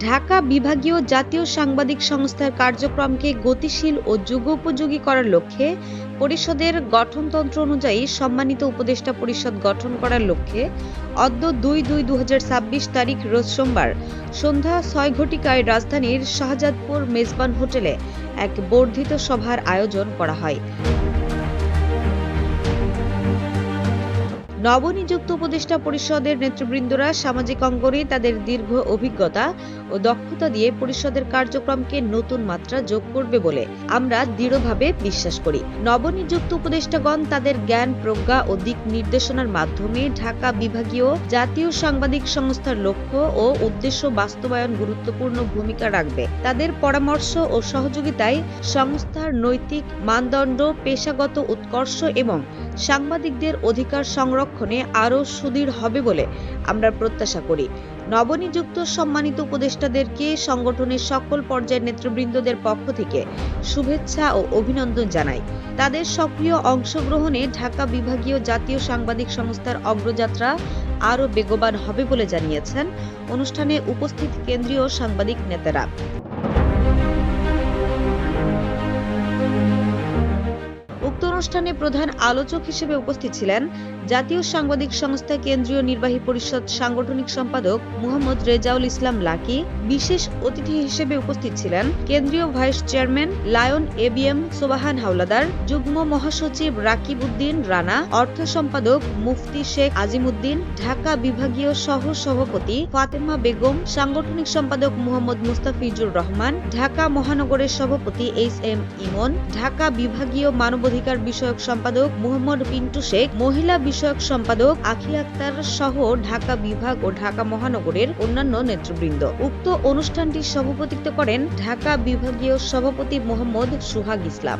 ঢাকা বিভাগীয় জাতীয় সাংবাদিক সংস্থার কার্যক্রমকে গতিশীল ও যুগোপযোগী করার লক্ষ্যে পরিষদের গঠনতন্ত্র অনুযায়ী সম্মানিত উপদেষ্টা পরিষদ গঠন করার লক্ষ্যে অদ্য দুই দুই দু তারিখ রোজ সোমবার সন্ধ্যা ছয় ঘটিকায় রাজধানীর শাহজাদপুর মেজবান হোটেলে এক বর্ধিত সভার আয়োজন করা হয়। নবনিযুক্ত উপদেষ্টা পরিষদের নেতৃবৃন্দরা সামাজিক অঙ্গনে তাদের দীর্ঘ অভিজ্ঞতা ও দক্ষতা দিয়ে পরিষদের কার্যক্রমকে নতুন মাত্রা যোগ করবে বলে আমরা দৃঢ়ভাবে বিশ্বাস করি। নবনিযুক্ত উপদেষ্টাগণ তাদের জ্ঞান, প্রজ্ঞা ও দিক নির্দেশনার মাধ্যমে ঢাকা বিভাগীয় জাতীয় সাংবাদিক সংস্থার লক্ষ্য ও উদ্দেশ্য বাস্তবায়ন গুরুত্বপূর্ণ ভূমিকা রাখবে। তাদের পরামর্শ ও সহযোগিতায় সংস্থার নৈতিক মানদণ্ড, পেশাগত উৎকর্ষ এবং সাংবাদিকদের অধিকার সংরক্ষণে আরও সুদৃঢ় হবে বলে আমরা প্রত্যাশা করি। নবনিযুক্ত সম্মানিত উপদেষ্টাদেরকে সংগঠনের সকল পর্যায়ের নেতৃবৃন্দদের পক্ষ থেকে শুভেচ্ছা ও অভিনন্দন জানাই। তাদের সক্রিয় অংশগ্রহণে ঢাকা বিভাগীয় জাতীয় সাংবাদিক সংস্থার অগ্রযাত্রা আরও বেগবান হবে বলে জানিয়েছেন। অনুষ্ঠানে উপস্থিত কেন্দ্রীয় সাংবাদিক নেতারা। অনুষ্ঠানে প্রধান আলোচক হিসেবে উপস্থিত ছিলেন জাতীয় সাংবাদিক সংস্থা কেন্দ্রীয় নির্বাহী পরিষদ সাংগঠনিক সম্পাদক মুহম্মদ রেজাউল ইসলাম লাকি, বিশেষ অতিথি হিসেবে উপস্থিত ছিলেন কেন্দ্রীয় vice chairman Lion ABM Sobhan Howlader, যুগ্ম মহাসচিব রাকিব উদ্দিন রানা, অর্থ সম্পাদক মুফতি শেখ আজিমুদ্দিন ঢাকা বিভাগীয় সহ সভাপতি ফাতেমা বেগম, সাংগঠনিক সম্পাদক মোহাম্মদ মুস্তাফিজুর রহমান, ঢাকা মহানগরের সভাপতি এইচ এম ইমন, ঢাকা বিভাগীয় মানবাধিকার বিষয়ক সম্পাদক মোহাম্মদ পিন্টু শেখ, মহিলা বিষয়ক সম্পাদক আখি আক্তার সহ ঢাকা বিভাগ ও ঢাকা মহানগরের অন্যান্য নেতৃবৃন্দ। উক্ত অনুষ্ঠানটি সভাপতিত্ব করেন ঢাকা বিভাগীয় সভাপতি মোহাম্মদ সুহাগ ইসলাম।